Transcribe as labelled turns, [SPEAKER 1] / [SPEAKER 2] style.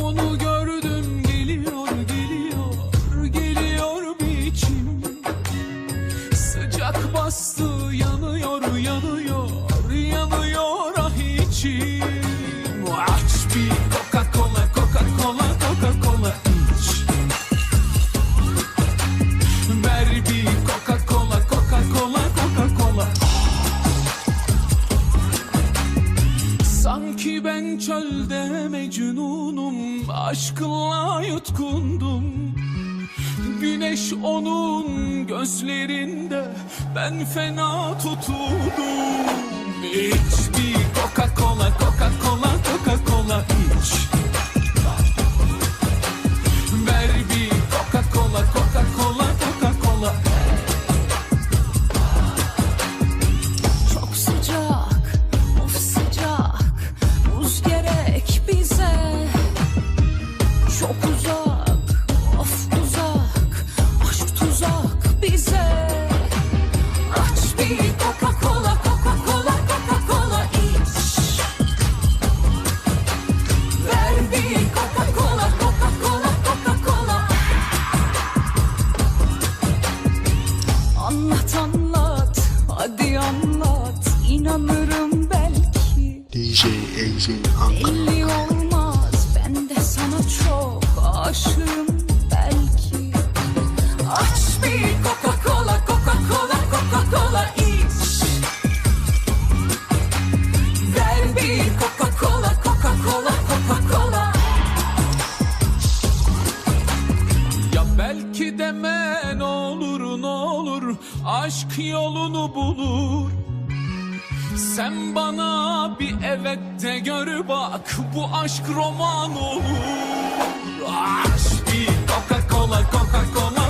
[SPEAKER 1] onu gördüm geliyor geliyor geliyor biçim Sıcak bastı ben çölde mecnunum Aşkınla yutkundum. Güneş onun gözlerinde Ben fena tutuldum İç
[SPEAKER 2] Exin Ankara.
[SPEAKER 3] Belli olmaz, ben de sana çok aşığım belki. Aç bir Coca Cola, Coca Cola, Coca Cola iç. Ver bir Coca Cola, Coca Cola, Coca Cola
[SPEAKER 1] Ya belki deme ne olur ne olur Aşk yolunu bulur sen bana bir evet de gör bak bu aşk roman olur. Aşk bir Coca Cola Coca Cola